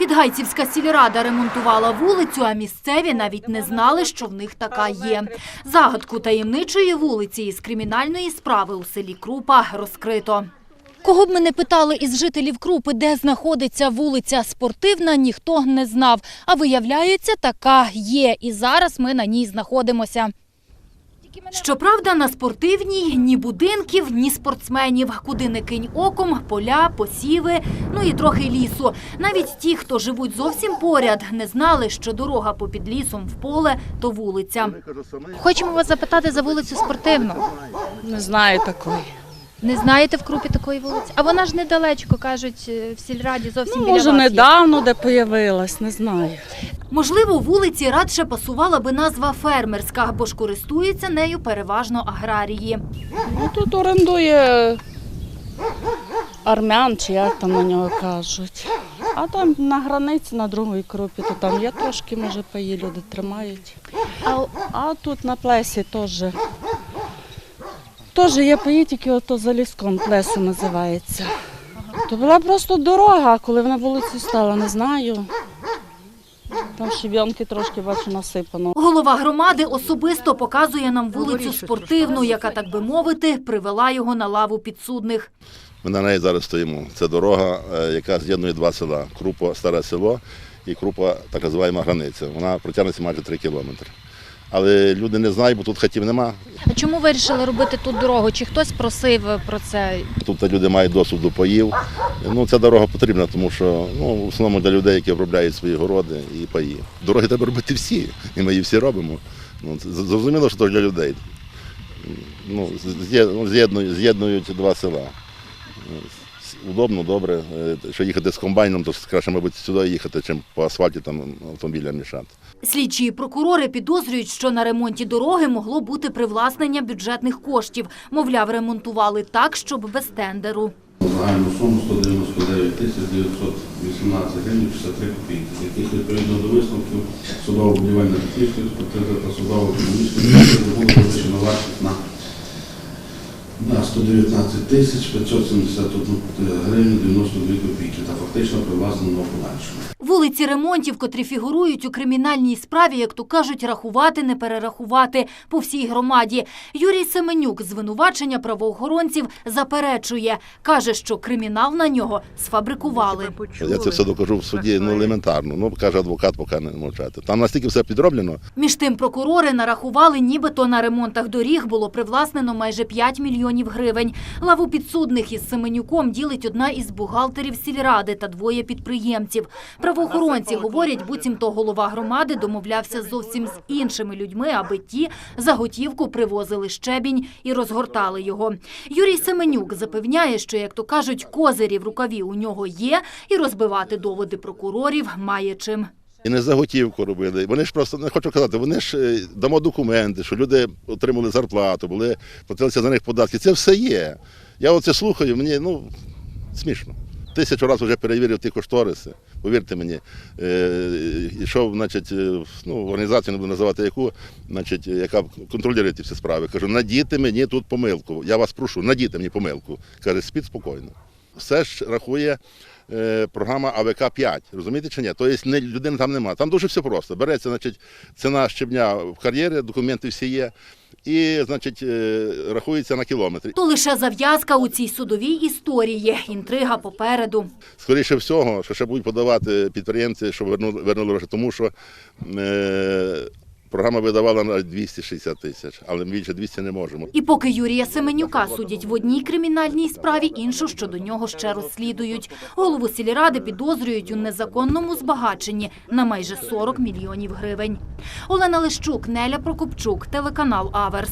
Підгайцівська сільрада ремонтувала вулицю, а місцеві навіть не знали, що в них така є. Загадку таємничої вулиці із кримінальної справи у селі Крупа розкрито. Кого б ми не питали із жителів Крупи, де знаходиться вулиця Спортивна, ніхто не знав. А виявляється, така є. І зараз ми на ній знаходимося. Щоправда, на спортивній ні будинків, ні спортсменів. Куди не кинь оком, поля, посіви, ну і трохи лісу. Навіть ті, хто живуть зовсім поряд, не знали, що дорога попід лісом в поле – то вулиця. Хочемо вас запитати за вулицю Спортивну. Не знаю такої. Не знаєте в Крупі такої вулиці? А вона ж недалечко, кажуть, е, в сільраді зовсім Ну, біля може, вас є. недавно де появилась, не знаю. Можливо, вулиці радше пасувала би назва фермерська, бо ж користуються нею переважно аграрії. Ну тут орендує армян, чи як там на нього кажуть. А там на границі, на другій крупі, то там є трошки, може, паї люди тримають. А, а тут на плесі теж. Теж є паї, тільки ото за ліском плесо називається. То була просто дорога, а коли вона вулицю стала, не знаю. Там щебенки трошки бачу насипано. Голова громади особисто показує нам вулицю спортивну, яка, так би мовити, привела його на лаву підсудних. Ми на неї зараз стоїмо. Це дорога, е, яка з'єднує два села: Крупа старе село і Крупа, так називаємо границя. Вона протягнеться майже 3 кілометри. Але люди не знають, бо тут хатів нема. А чому вирішили робити тут дорогу? Чи хтось просив про це? Тут люди мають доступ до паїв. Ну, ця дорога потрібна, тому що ну, в основному для людей, які обробляють свої городи і паї. Дороги треба робити всі, і ми її всі робимо. Ну, зрозуміло, що це для людей. Ну, ну, з'єднують, з'єднують два села. Удобно, добре. Е, Що їхати з комбайном, то краще, мабуть, сюди їхати, чим по асфальті там автомобілям мішати. Слідчі і прокурори підозрюють, що на ремонті дороги могло бути привласнення бюджетних коштів. Мовляв, ремонтували так, щоб без тендеру. Загальну суму 199 тисяч 918 гривень 63 копійки, яких відповідно до висновків судово-будівельної технічної експертизи та судово-економічної експертизи було визначено вартість на, на 119 тисяч 571 гривень 92 копійки та фактично привласнено в подальшому. Вулиці ремонтів, котрі фігурують у кримінальній справі, як то кажуть, рахувати, не перерахувати по всій громаді. Юрій Семенюк звинувачення правоохоронців заперечує. Каже, що кримінал на нього сфабрикували. Я це все докажу в суді ну, елементарно. Ну, каже адвокат, поки не мовчати. Там настільки все підроблено, Між тим прокурори нарахували, нібито на ремонтах доріг було привласнено майже 5 мільйонів гривень. Лаву підсудних із Семенюком ділить одна із бухгалтерів сільради та двоє підприємців. Правоохоронці говорять, буцімто голова громади домовлявся зовсім з іншими людьми, аби ті за готівку привозили щебінь і розгортали його. Юрій Семенюк запевняє, що, як то кажуть, козирі в рукаві у нього є, і розбивати доводи прокурорів має чим. І не за готівку робили. Вони ж просто не хочу казати, вони ж е, дамо документи, що люди отримали зарплату, були платилися за них податки. Це все є. Я оце слухаю, мені ну смішно. Тисячу разів вже перевірив ті кошториси. Повірте мені, Е, йшов, значить, е, ну, організацію не буду називати яку, значить, яка контролює ці всі справи. Кажу, надійте мені тут помилку. Я вас прошу, надійте мені помилку. Каже, спіть спокійно. Все ж рахує е, програма АВК 5. Розумієте чи ні? Тобто людини там немає. Там дуже все просто. Береться, значить, ціна щебня в кар'єрі, документи всі є, і, значить, е, рахується на кілометрі. То лише зав'язка у цій судовій історії. Інтрига попереду. Скоріше всього, що ще будуть подавати підприємці, що вернули, вернули гроші, тому що е, програма видавала на 260 тисяч, але ми більше 200 не можемо. І поки Юрія Семенюка судять в одній кримінальній справі, іншу щодо нього ще розслідують. Голову сільради підозрюють у незаконному збагаченні на майже 40 мільйонів гривень. Олена Лищук, Неля Прокопчук, телеканал Аверс.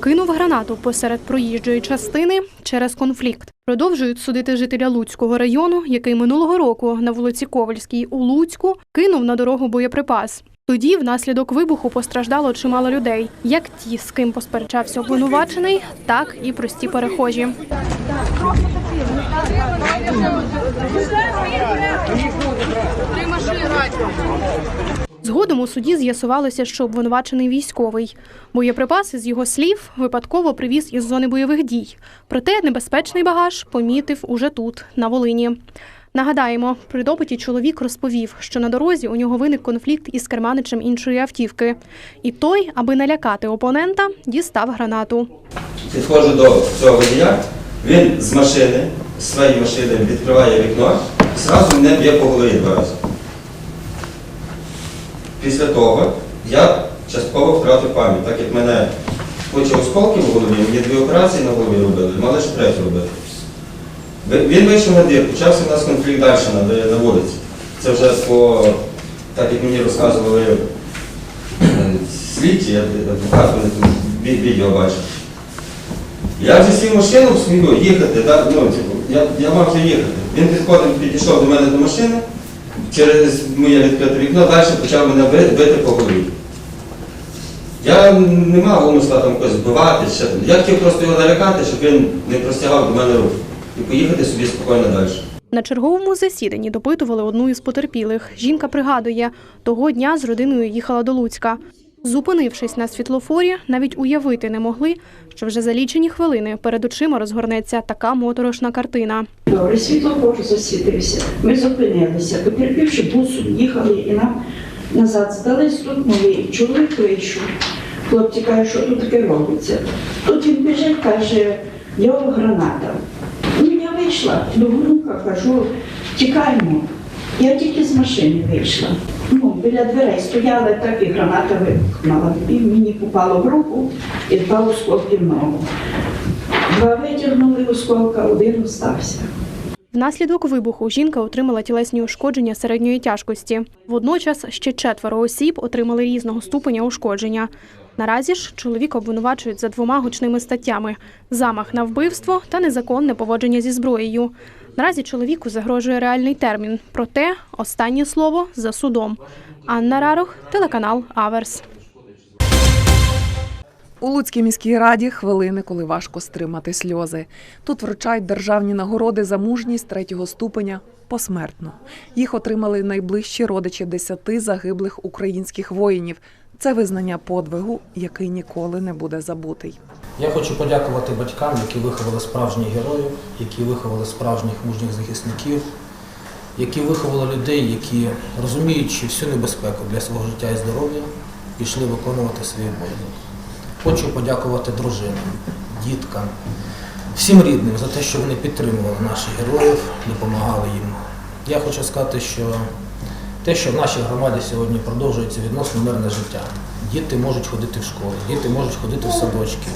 Кинув гранату посеред проїжджої частини через конфлікт. Продовжують судити жителя Луцького району, який минулого року на вулиці Ковальській у Луцьку кинув на дорогу боєприпас. Тоді внаслідок вибуху постраждало чимало людей, як ті, з ким посперечався обвинувачений, так і прості перехожі. Згодом у суді з'ясувалося, що обвинувачений військовий. Боєприпаси з його слів випадково привіз із зони бойових дій. Проте небезпечний багаж помітив уже тут, на Волині. Нагадаємо, при допиті чоловік розповів, що на дорозі у нього виник конфлікт із керманичем іншої автівки. І той, аби налякати опонента, дістав гранату. Підходжу до цього водія, він з машини, з своєї машини відкриває вікно зразу мене б'є по голові два рази. Після того я частково втратив пам'ять, так як мене куча осколків в голові, мені дві операції на голові робили, мали ще третю робити. Він вийшов на двір, почався у нас конфлікт далі на, на вулиці. Це вже по, так як мені розказували е, слідчі, адвокат, вони відео бачать. Я вже сів машину в свою їхати, да, ну, типу, я, я мав вже їхати. Він підходив, підійшов до мене до машини, через моє відкрите вікно далі почав мене бити, по голові. Я не мав умисла там когось вбивати, ще. я хотів просто його налякати, щоб він не простягав до мене рук і поїхати собі спокійно далі. На черговому засіданні допитували одну із потерпілих. Жінка пригадує, того дня з родиною їхала до Луцька. Зупинившись на світлофорі, навіть уявити не могли, що вже за лічені хвилини перед очима розгорнеться така моторошна картина. Добре, світлофор засвітився. Ми зупинилися. Потерпівши бусом, їхали і нам назад здались. Тут малий чоловік вийшов. Хлопці кажуть, що тут таке робиться. Тут він біжить, каже, його граната. Ну, я вийшла до внука, кажу, тікаємо. Я тільки з машини вийшла. Ну, біля дверей стояла, так і граната вибухнула. І мені попало в руку і два осколки в ногу. Два витягнули осколка, один остався. Внаслідок вибуху жінка отримала тілесні ушкодження середньої тяжкості. Водночас ще четверо осіб отримали різного ступеня ушкодження. Наразі ж чоловіка обвинувачують за двома гучними статтями: замах на вбивство та незаконне поводження зі зброєю. Наразі чоловіку загрожує реальний термін. Проте останнє слово за судом. Анна Рарох, телеканал Аверс. У Луцькій міській раді хвилини, коли важко стримати сльози. Тут вручають державні нагороди за мужність третього ступеня посмертно. Їх отримали найближчі родичі десяти загиблих українських воїнів. Це визнання подвигу, який ніколи не буде забутий. Я хочу подякувати батькам, які виховали справжніх героїв, які виховали справжніх мужніх захисників, які виховали людей, які, розуміючи всю небезпеку для свого життя і здоров'я, пішли виконувати свої обов'язки. Хочу подякувати дружинам, діткам, всім рідним за те, що вони підтримували наших героїв, допомагали їм. Я хочу сказати, що те, що в нашій громаді сьогодні продовжується відносно мирне життя. Діти можуть ходити в школи, діти можуть ходити в садочки,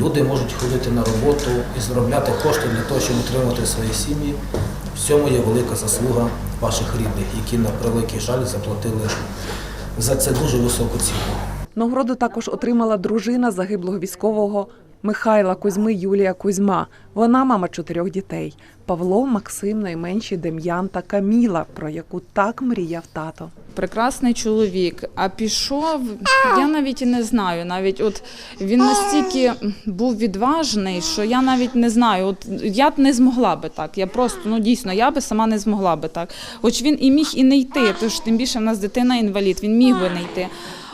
люди можуть ходити на роботу і заробляти кошти для того, щоб утримувати свої сім'ї. В цьому є велика заслуга ваших рідних, які на превеликий жаль заплатили за це дуже високу ціну. Нагороду також отримала дружина загиблого військового Михайла Кузьми Юлія Кузьма. Вона мама чотирьох дітей: Павло, Максим, найменші Дем'ян та Каміла, про яку так мріяв тато. прекрасний чоловік. А пішов, я навіть і не знаю. Навіть от він настільки був відважний, що я навіть не знаю. От я б не змогла би так. Я просто ну дійсно я би сама не змогла би так. Хоч він і міг і не йти, тож тим більше в нас дитина інвалід, він міг би не йти.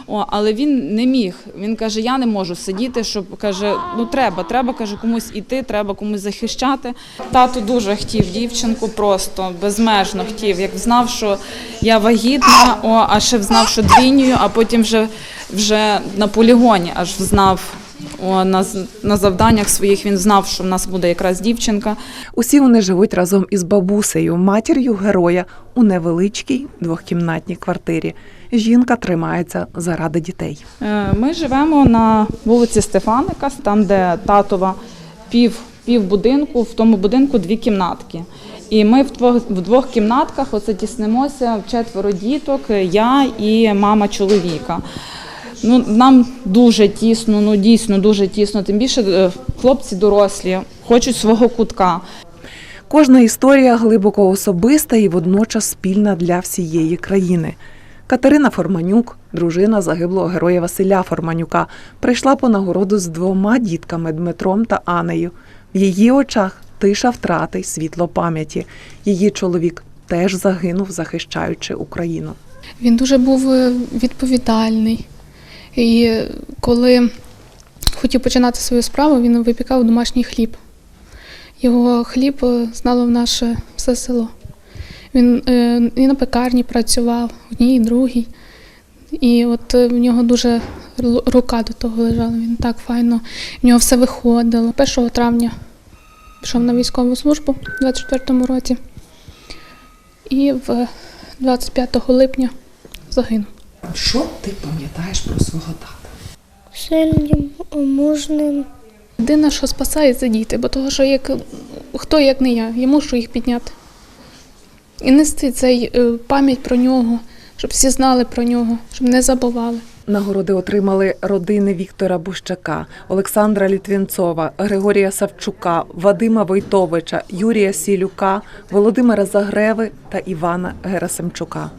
О, але він не міг. Він каже: я не можу сидіти, щоб каже, ну треба, треба каже, комусь іти, треба комусь захищати. Тато дуже хотів дівчинку, просто безмежно хотів. Як знав, що я вагітна, о, а ще знав, що двійнюю, а потім вже, вже на полігоні аж знав. На, на завданнях своїх він знав, що в нас буде якраз дівчинка. Усі вони живуть разом із бабусею, матір'ю героя у невеличкій двохкімнатній квартирі. Жінка тримається заради дітей. Е, Ми живемо на вулиці Стефаника, там, де татова пів, пів будинку, в тому будинку дві кімнатки. І ми в двох, в двох кімнатках оце тіснимося четверо діток, я і мама чоловіка. Ну, нам дуже тісно, ну дійсно дуже тісно. Тим більше е, хлопці дорослі, хочуть свого кутка. Кожна історія глибоко особиста і водночас спільна для всієї країни. Катерина Форманюк, дружина загиблого героя Василя Форманюка, прийшла по нагороду з двома дітками Дмитром та Анею. В її очах тиша втрати світло пам'яті. Її чоловік теж загинув, захищаючи Україну. Він дуже був е, відповідальний. І коли хотів починати свою справу, він випікав домашній хліб. Його хліб е, знало в наше все село. Він е, і на пекарні працював, одній, другій. І от е, в нього дуже рука до того лежала. Він так файно, в нього все виходило. 1 травня пішов на військову службу у 24-му році. І в 25 липня загинув. Що ти пам'ятаєш про свого тата? сильним, мужним. Єдине, що спасає, це діти, бо того, що як хто як не я, я мушу їх підняти. І нести цей е, пам'ять про нього, щоб всі знали про нього, щоб не забували. Нагороди отримали родини Віктора Бущака, Олександра Літвінцова, Григорія Савчука, Вадима Войтовича, Юрія Сілюка, Володимира Загреви та Івана Герасимчука.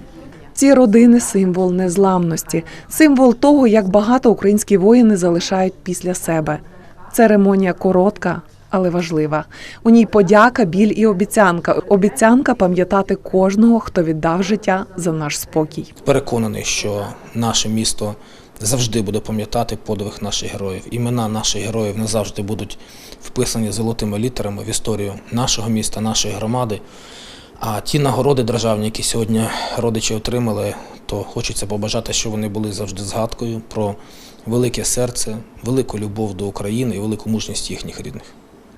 Ці родини символ незламності, символ того, як багато українські воїни залишають після себе. Церемонія коротка, але важлива. У ній подяка, біль і обіцянка. Обіцянка пам'ятати кожного, хто віддав життя за наш спокій. Переконаний, що наше місто завжди буде пам'ятати подвиг наших героїв. Імена наших героїв назавжди будуть вписані золотими літерами в історію нашого міста, нашої громади. А ті нагороди державні, які сьогодні родичі отримали, то хочеться побажати, щоб вони були завжди згадкою про велике серце, велику любов до України і велику мужність їхніх рідних.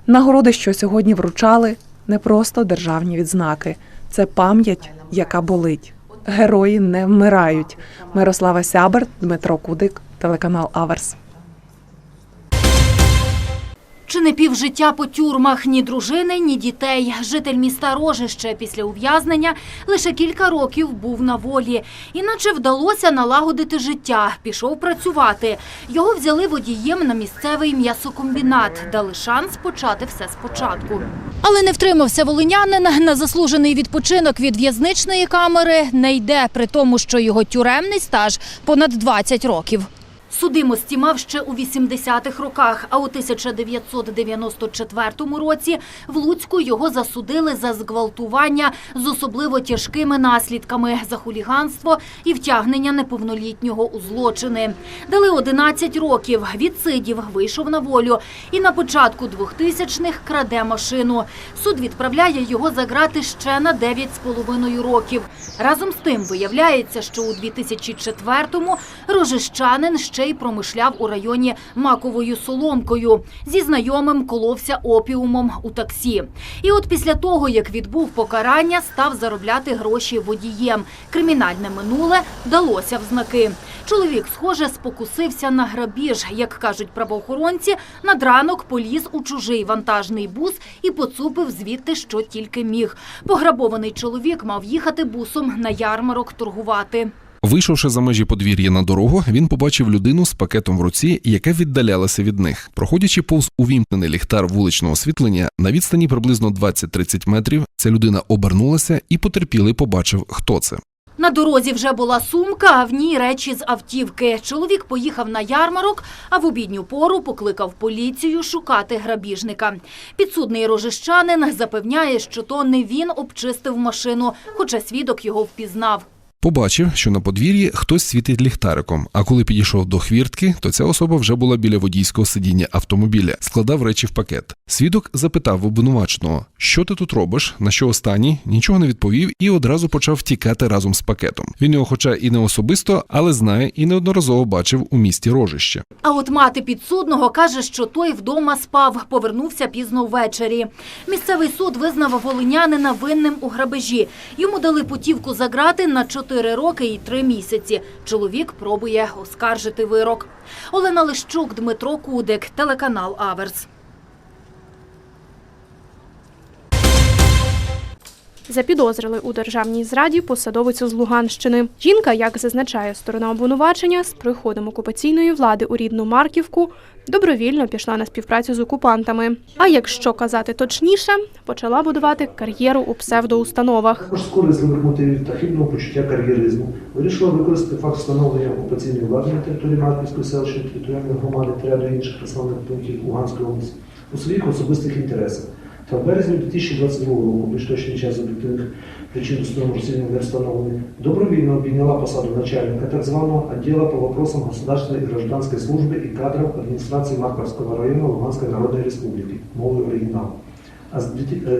Нагороди, що сьогодні вручали, не просто державні відзнаки, це пам'ять, яка болить. Герої не вмирають. Мирослава Сябер, Дмитро Кудик, телеканал Аверс. Чи не півжиття по тюрмах ні дружини, ні дітей. Житель міста Рожище після ув'язнення лише кілька років був на волі. Іначе вдалося налагодити життя. Пішов працювати. Його взяли водієм на місцевий м'ясокомбінат. Дали шанс почати все спочатку. Але не втримався волинянин. На заслужений відпочинок від в'язничної камери не йде, при тому, що його тюремний стаж понад 20 років. Судимості мав ще у 80-х роках, а у 1994 році в Луцьку його засудили за зґвалтування з особливо тяжкими наслідками за хуліганство і втягнення неповнолітнього у злочини. Дали 11 років, відсидів, вийшов на волю і на початку 2000-х краде машину. Суд відправляє його за грати ще на 9,5 років. Разом з тим виявляється, що у 2004-му рожищанин ще й промишляв у районі маковою соломкою. Зі знайомим коловся опіумом у таксі. І от після того, як відбув покарання, став заробляти гроші водієм. Кримінальне минуле далося в знаки. Чоловік, схоже, спокусився на грабіж. Як кажуть правоохоронці, над ранок поліз у чужий вантажний бус і поцупив звідти, що тільки міг. Пограбований чоловік мав їхати бусом на ярмарок торгувати. Вийшовши за межі подвір'я на дорогу, він побачив людину з пакетом в руці, яка віддалялася від них. Проходячи повз увімкнений ліхтар вуличного освітлення на відстані приблизно 20-30 метрів, ця людина обернулася і потерпілий побачив, хто це. На дорозі вже була сумка, а в ній речі з автівки. Чоловік поїхав на ярмарок, а в обідню пору покликав поліцію шукати грабіжника. Підсудний рожищанин запевняє, що то не він обчистив машину, хоча свідок його впізнав. Побачив, що на подвір'ї хтось світить ліхтариком. А коли підійшов до хвіртки, то ця особа вже була біля водійського сидіння автомобіля, складав речі в пакет. Свідок запитав обвинуваченого, що ти тут робиш, на що останній, нічого не відповів і одразу почав втікати разом з пакетом. Він його, хоча і не особисто, але знає і неодноразово бачив у місті рожище. А от мати підсудного каже, що той вдома спав, повернувся пізно ввечері. Місцевий суд визнав волинянина винним у грабежі. Йому дали путівку за грати на 4 роки і 3 місяці. Чоловік пробує оскаржити вирок. Олена Лищук, Дмитро Кудик, телеканал Аверс. Запідозрили у державній зраді посадовицю з Луганщини. Жінка, як зазначає сторона обвинувачення, з приходом окупаційної влади у рідну Марківку добровільно пішла на співпрацю з окупантами. А якщо казати точніше, почала будувати кар'єру у псевдоустановах. Також з корисливих мотивів та почуття кар'єризму вирішила використати факт встановлення окупаційної влади на території Марківської селищної територіальної громади та ряду інших населених пунктів Луганської області у своїх особистих інтересах Та в березні 2022 року, більш точний час об'єктивних причин установленого розслідування не встановлений, добровільно обійняла посаду начальника так званого отдела по вопросам государственной и гражданской службы и кадров администрации Марковского района Луганской Народной Республики, мовою оригіналу. А з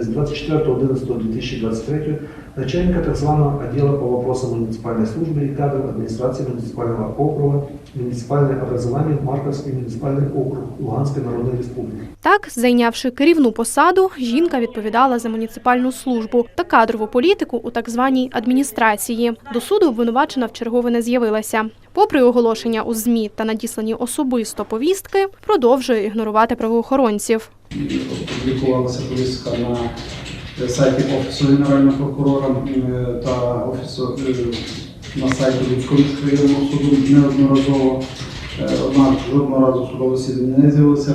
24.11.2023 начальника так званого отдела по вопросам муниципальной службы и кадров администрации муниципального округа муниципальное образование Марковский муниципальный округ Луганской Народной Республики. Так, зайнявши керівну посаду, жінка відповідала за муніципальну службу та кадрову політику у так званій адміністрації. До суду обвинувачена вчергове не з'явилася. Попри оголошення у ЗМІ та надіслані особисто повістки, продовжує ігнорувати правоохоронців. Публікувалася повістка на сайті Офісу Генерального прокурора е, та Офісу е, на сайті Луцького міськрайонного суду неодноразово. Е, Однак жодного разу судове засідання не з'явилося.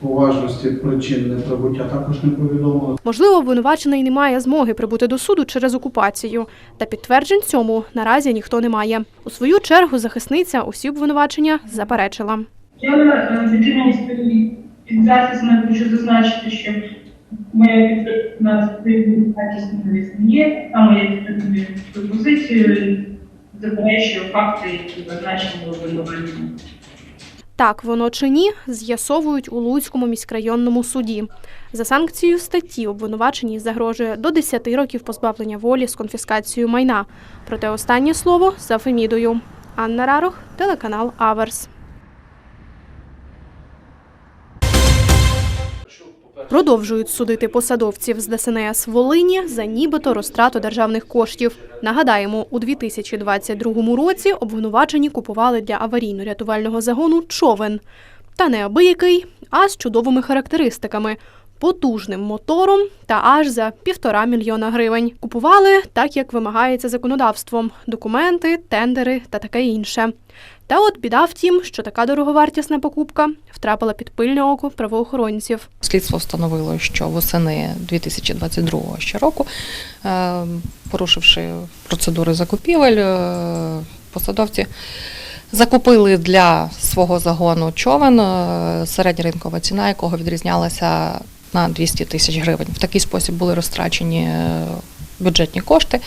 Поважності причин неприбуття також не повідомили. Можливо, обвинувачений не має змоги прибути до суду через окупацію. Та підтверджень цьому наразі ніхто не має. У свою чергу захисниця усі обвинувачення заперечила. Я е, підтримую свої підзахисне, хочу зазначити, що моя підтримка якісні не є, а моя підтримка пропозицію заперечує факти, які зазначені в обвинуваченні. Так воно чи ні, з'ясовують у Луцькому міськрайонному суді. За санкцією статті обвинуваченій загрожує до 10 років позбавлення волі з конфіскацією майна. Проте останнє слово за Фемідою. Анна Рарох, телеканал Аверс. Продовжують судити посадовців з ДСНС Волині за нібито розтрату державних коштів. Нагадаємо, у 2022 році обвинувачені купували для аварійно-рятувального загону човен. Та не абиякий, а з чудовими характеристиками. Потужним мотором та аж за півтора мільйона гривень. Купували так, як вимагається законодавством: документи, тендери та таке інше. Та от біда в тім, що така дороговартісна покупка втрапила під пильне око правоохоронців. Слідство встановило, що восени 2022 ще року, е, порушивши процедури закупівель, е, посадовці закупили для свого загону човен, е, середня ринкова ціна якого відрізнялася на 200 тисяч гривень. В такий спосіб були розтрачені бюджетні кошти.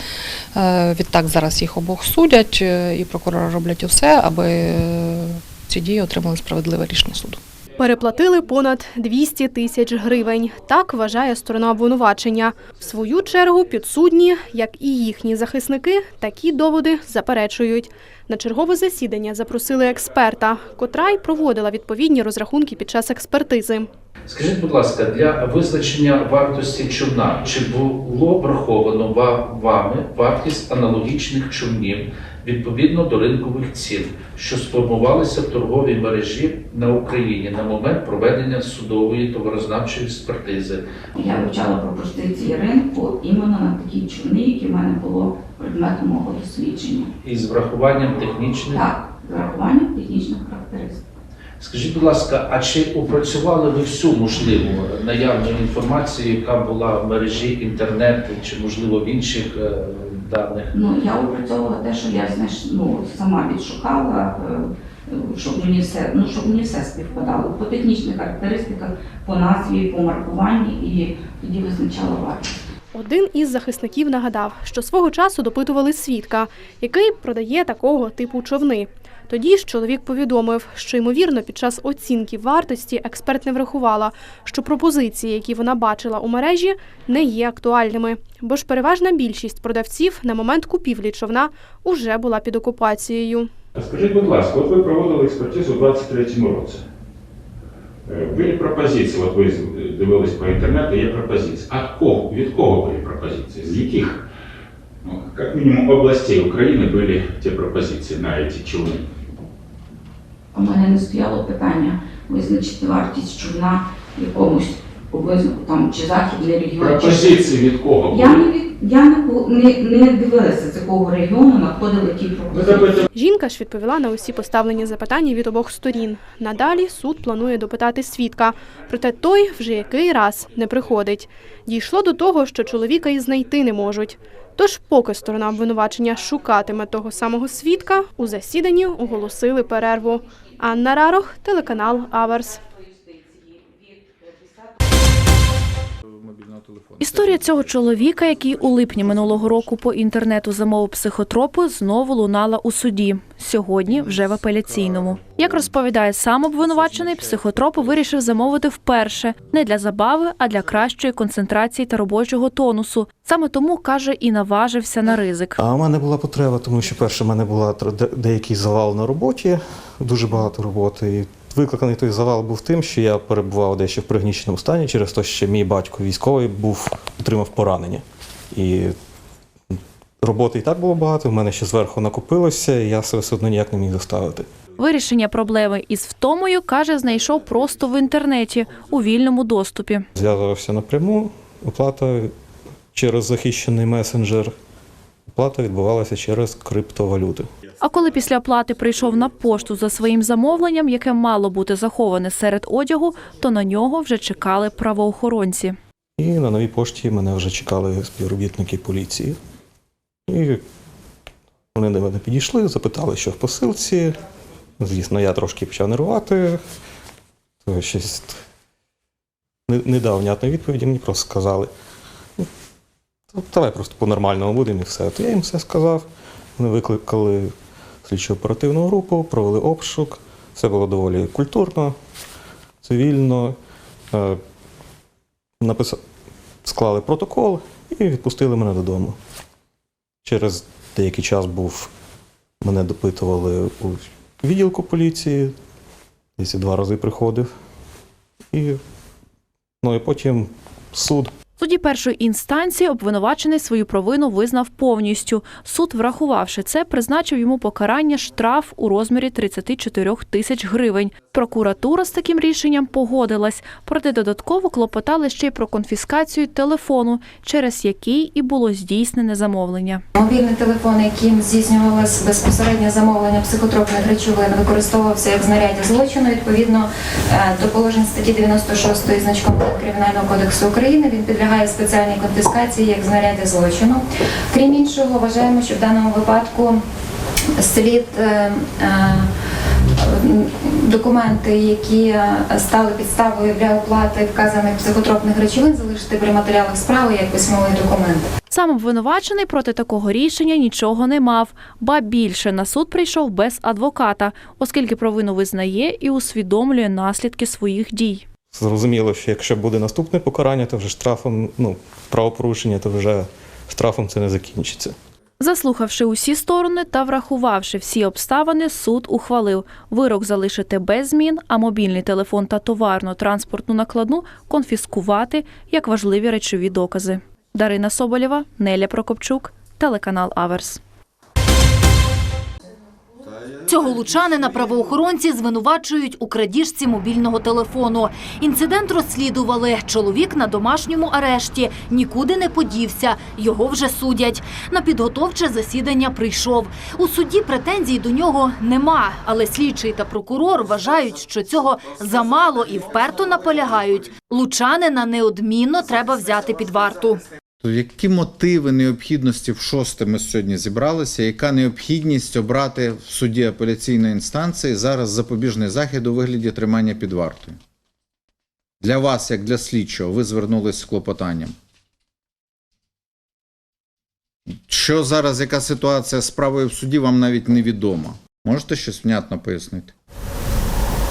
Е, Відтак зараз їх обох судять, е, і прокурори роблять усе, аби е, ці дії отримали справедливе рішення суду. Переплатили понад 200 тисяч гривень. Так вважає сторона обвинувачення. В свою чергу підсудні, як і їхні захисники, такі доводи заперечують. На чергове засідання запросили експерта, котра й проводила відповідні розрахунки під час експертизи. Скажіть, будь ласка, для визначення вартості човна чи було враховано вами вартість аналогічних човнів відповідно до ринкових цін, що сформувалися в торговій мережі на Україні на момент проведення судової товарознавчої експертизи? Я вивчала пропозиції ринку іменно на такі човни, які в мене було предметом мого дослідження. із врахуванням технічних? Так, з урахуванням технічних характеристик. Скажіть, будь ласка, а чи опрацювали ви всю можливу наявну інформацію, яка була в мережі інтернету, чи можливо в інших е, даних? Ну я опрацьовувала те, що я знаєш, ну, сама відшукала, е, щоб мені все, ну щоб мені все співпадало по технічних характеристиках, по назві, по маркуванні і тоді визначала вартість. Один із захисників нагадав, що свого часу допитували свідка, який продає такого типу човни. Тоді ж чоловік повідомив, що ймовірно під час оцінки вартості експерт не врахувала, що пропозиції, які вона бачила у мережі, не є актуальними, бо ж переважна більшість продавців на момент купівлі човна уже була під окупацією. Скажіть, будь ласка, от ви проводили експертизу у 23-му році. Е, Були пропозиції, от ви дивились по інтернету, є пропозиції. А кого, від кого були пропозиції? З яких, ну, як мінімум, областей України були ті пропозиції на ці човни? У мене не стояло питання визначити вартість човна якомусь поблизу там чи західний регіон. чи- Пропозиції від кого? Я не від я не, не дивилася, з якого регіону надходили ті пропозиції. Жінка ж відповіла на усі поставлені запитання від обох сторін. Надалі суд планує допитати свідка, проте той вже який раз не приходить. Дійшло до того, що чоловіка і знайти не можуть. Тож, поки сторона обвинувачення шукатиме того самого свідка, у засіданні оголосили перерву. Анна Рарох, телеканал Аверс. Мобільного телефону. Історія цього чоловіка, який у липні минулого року по інтернету замовив психотропи, знову лунала у суді. Сьогодні вже в апеляційному. Як розповідає сам обвинувачений, психотропи вирішив замовити вперше не для забави, а для кращої концентрації та робочого тонусу. Саме тому каже і наважився на ризик. А у мене була потреба, тому що перше в мене була деякий завал на роботі, дуже багато роботи. І викликаний той завал був тим, що я перебував дещо в пригніченому стані через те, що мій батько військовий був отримав поранення. І роботи і так було багато, в мене ще зверху накопилося, і я себе все одно ніяк не міг доставити. Вирішення проблеми із втомою каже, знайшов просто в інтернеті у вільному доступі. Зв'язувався напряму, оплата через захищений месенджер. Оплата відбувалася через криптовалюти. А коли після оплати прийшов на пошту за своїм замовленням, яке мало бути заховане серед одягу, то на нього вже чекали правоохоронці. І на новій пошті мене вже чекали співробітники поліції. І вони до мене підійшли, запитали, що в посилці. Звісно, я трошки почав нервувати. То щось не, дав внятної відповіді, мені просто сказали. «Ну, Давай просто по-нормальному будемо і все. То я їм все сказав. Вони викликали слідчо оперативну групу, провели обшук. Все було доволі культурно, цивільно. Е, написали, склали протокол і відпустили мене додому. Через деякий час був, мене допитували у відділку поліції, десь два рази приходив. І, ну, і потім суд. Суді першої інстанції обвинувачений свою провину визнав повністю. Суд, врахувавши це, призначив йому покарання штраф у розмірі 34 тисяч гривень. Прокуратура з таким рішенням погодилась, проте додатково клопотали ще й про конфіскацію телефону, через який і було здійснене замовлення. Мобільний телефон, яким здійснювалось безпосереднє замовлення психотропних речовин, використовувався як знаряддя злочину. Відповідно е, до положень статті 96 зі значком Кримінального кодексу України він підлягає спеціальній конфіскації як знаряддя злочину. Крім іншого, вважаємо, що в даному випадку слід е, е, документи, які стали підставою для оплати вказаних психотропних речовин, залишити при матеріалах справи як письмовий документ. Сам обвинувачений проти такого рішення нічого не мав, ба більше на суд прийшов без адвоката, оскільки провину визнає і усвідомлює наслідки своїх дій. Зрозуміло, що якщо буде наступне покарання, то вже штрафом, ну, правопорушення, то вже штрафом це не закінчиться. Заслухавши усі сторони та врахувавши всі обставини, суд ухвалив вирок залишити без змін, а мобільний телефон та товарно-транспортну накладну конфіскувати як важливі речові докази. Дарина Соболєва, Неля Прокопчук, телеканал Аверс. Цього лучанина правоохоронці звинувачують у крадіжці мобільного телефону. Інцидент розслідували. Чоловік на домашньому арешті нікуди не подівся. Його вже судять. На підготовче засідання прийшов. У суді претензій до нього нема, але слідчий та прокурор вважають, що цього замало і вперто наполягають. Лучанина неодмінно треба взяти під варту. То які мотиви необхідності в шосте ми сьогодні зібралися? Яка необхідність обрати в суді апеляційної інстанції зараз запобіжний захід у вигляді тримання під вартою? Для вас, як для слідчого, ви звернулись з клопотанням. Що зараз, яка ситуація з справою в суді, вам навіть невідома. Можете щось внятно пояснити?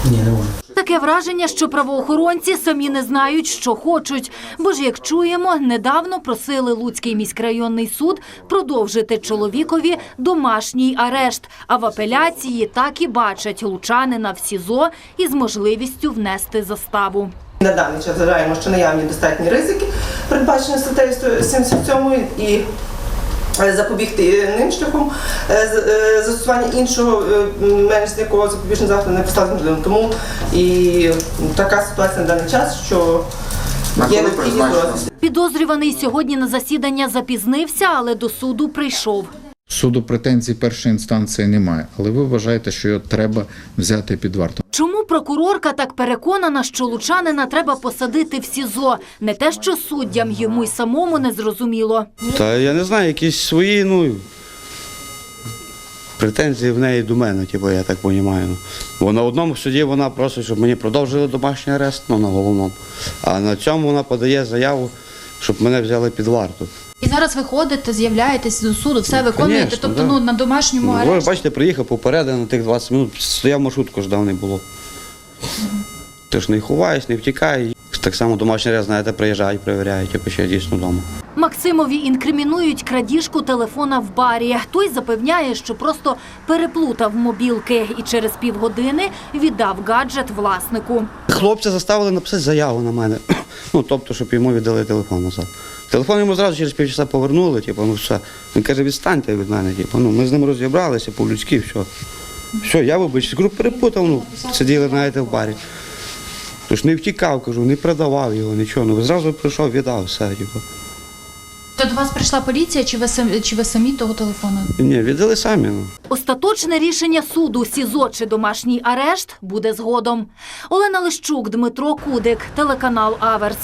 Ні, не можу. Таке враження, що правоохоронці самі не знають, що хочуть. Бо ж, як чуємо, недавно просили Луцький міськрайонний суд продовжити чоловікові домашній арешт. А в апеляції так і бачать лучанина в СІЗО із можливістю внести заставу. На даний час вважаємо, що наявні достатні ризики, передбачені статтею 177 і запобігти ним шляхом е, з- е, застосування іншого е, менш з якого запобіжного заходу не постав можливим. Тому і така ситуація на даний час, що є необхідність. Підозрюваний сьогодні на засідання запізнився, але до суду прийшов. Суду претензій першої інстанції немає, але ви вважаєте, що його треба взяти під варту. Чому прокурорка так переконана, що лучанина треба посадити в СІЗО? Не те, що суддям йому й самому не зрозуміло. Та я не знаю, якісь свої, ну. Претензії в неї до мене, типу, я так розумію. Бо на одному суді вона просить, щоб мені продовжили домашній арест, ну на головному. А на цьому вона подає заяву щоб мене взяли під варту. І зараз ви ходите, з'являєтесь до суду, все виконуєте. Конечно, тобто, да. ну на домашньому Ну, ви арешті. бачите, приїхав попередив на тих 20 минут, стояв маршрутку, ждав не було. Ти ж не ховаєш, не втікай. Так само домашній арест, знаєте, приїжджають, перевіряють, типу, чи я дійсно вдома. Максимові інкримінують крадіжку телефона в барі. Той запевняє, що просто переплутав мобілки і через півгодини віддав гаджет власнику. Хлопця заставили написати заяву на мене. Ну, тобто, щоб йому віддали телефон назад. Телефон йому зразу через півчаса повернули, типу, ну все. Він каже, відстаньте від мене. Типу, ну, ми з ним розібралися по-людськи, все. Все, я вибач, груп перепутав, ну, сиділи, знаєте, в барі. Тож не втікав, кажу, не продавав його, нічого. Ну, зразу прийшов, віддав все, типу. То до вас прийшла поліція, чи ви самі чи ви самі того телефону? Ні, віддали самі. Ну. Остаточне рішення суду СІЗО чи домашній арешт буде згодом. Олена Лищук, Дмитро Кудик, телеканал Аверс.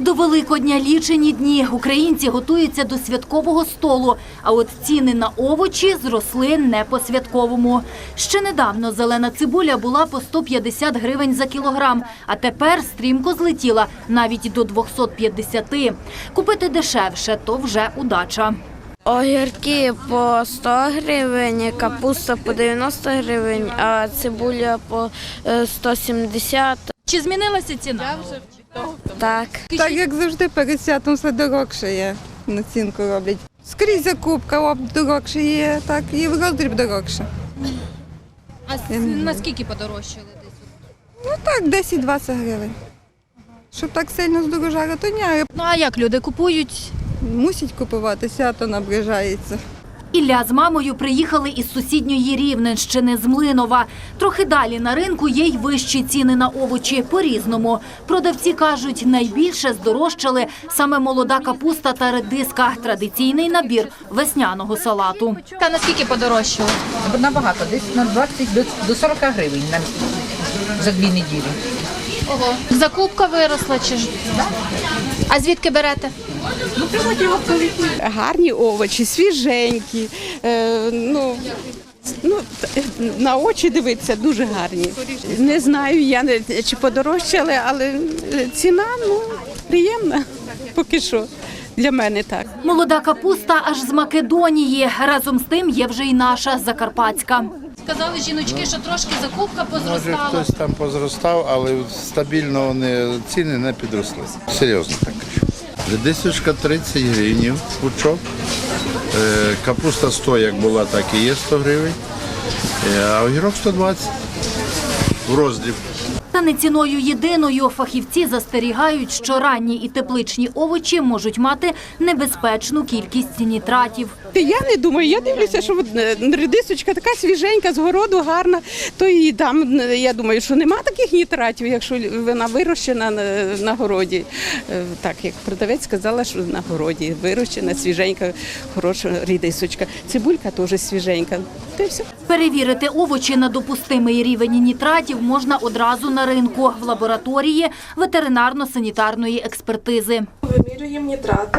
До Великодня лічені дні українці готуються до святкового столу, а от ціни на овочі зросли не по святковому. Ще недавно зелена цибуля була по 150 гривень за кілограм, а тепер стрімко злетіла навіть до 250. Купити дешевше – то вже удача. Огірки по 100 гривень, капуста по 90 гривень, а цибуля по е, 170. Чи змінилася ціна? Так. Так як завжди перед святом все дорогше є. Націнку роблять. Скрізь закупка об, дорогше є, так і в роздріб дорогше. А наскільки подорожчали десь? Ну так, 10-20 гривень. Щоб так сильно здорожало, то ні. Ну а як люди купують? Мусять купувати, свято наближається. Ілля з мамою приїхали із сусідньої Рівненщини, з Млинова. Трохи далі на ринку є й вищі ціни на овочі по-різному. Продавці кажуть, найбільше здорожчали саме молода капуста та редиска – традиційний набір весняного салату. Та наскільки подорожчали? Набагато, десь на 20 до, до 40 гривень на, за дві неділі. Ого. Закупка виросла чи ж? А звідки берете? Гарні овочі, свіженькі. Е, ну, ну, на очі дивитися дуже гарні. Не знаю, я не, чи подорожчали, але е, ціна ну, приємна поки що. Для мене так. Молода капуста аж з Македонії. Разом з тим є вже й наша закарпатська. Сказали жіночки, що трошки закупка Може, позростала. хтось там позростав, але стабільно вони ціни не підросли. Серйозно так кажу. Редисочка 30 гривень пучок. Е, Капуста 100, як була, так і є 100 гривень. Е, А огірок 120 в роздріб. Та не ціною єдиною фахівці застерігають, що ранні і тепличні овочі можуть мати небезпечну кількість нітратів. Я не думаю, я дивлюся, що е, редисочка така свіженька, з городу гарна, то і там е, я думаю, що нема таких нітратів, якщо вона вирощена на, на городі. Е, Так, як продавець сказала, що на городі вирощена, свіженька, хороша редисочка. Цибулька теж свіженька. Та все. Перевірити овочі на допустимий рівень нітратів можна одразу на ринку в лабораторії ветеринарно-санітарної експертизи. Вимірюємо нітрати.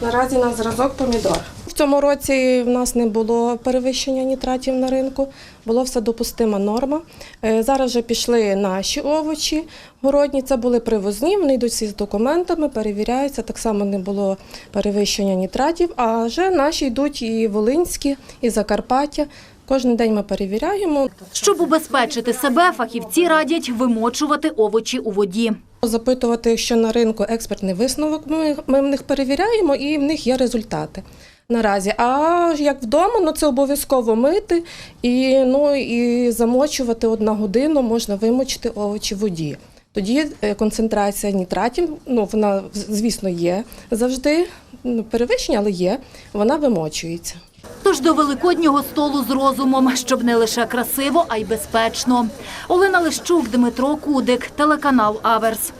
Наразі на зразок помідор. Цьому році в нас не було перевищення нітратів на ринку, було все допустима норма. Е, Зараз вже пішли наші овочі городні, це були привозні, вони йдуть всі з документами, перевіряються, так само не було перевищення нітратів, а вже наші йдуть і волинські, і Закарпаття. Кожен день ми перевіряємо. Щоб убезпечити себе, фахівці радять вимочувати овочі у воді. Запитувати, що на ринку експертний висновок, ми, ми в них перевіряємо і в них є результати. Наразі, а як вдома, ну це обов'язково мити і ну і замочувати одна годину, можна вимочити овочі в воді. Тоді е, концентрація нітратів, ну вона звісно є завжди ну, перевищення, але є, вона вимочується. Тож до великоднього столу з розумом, щоб не лише красиво, а й безпечно. Олена Лищук, Дмитро Кудик, телеканал Аверс.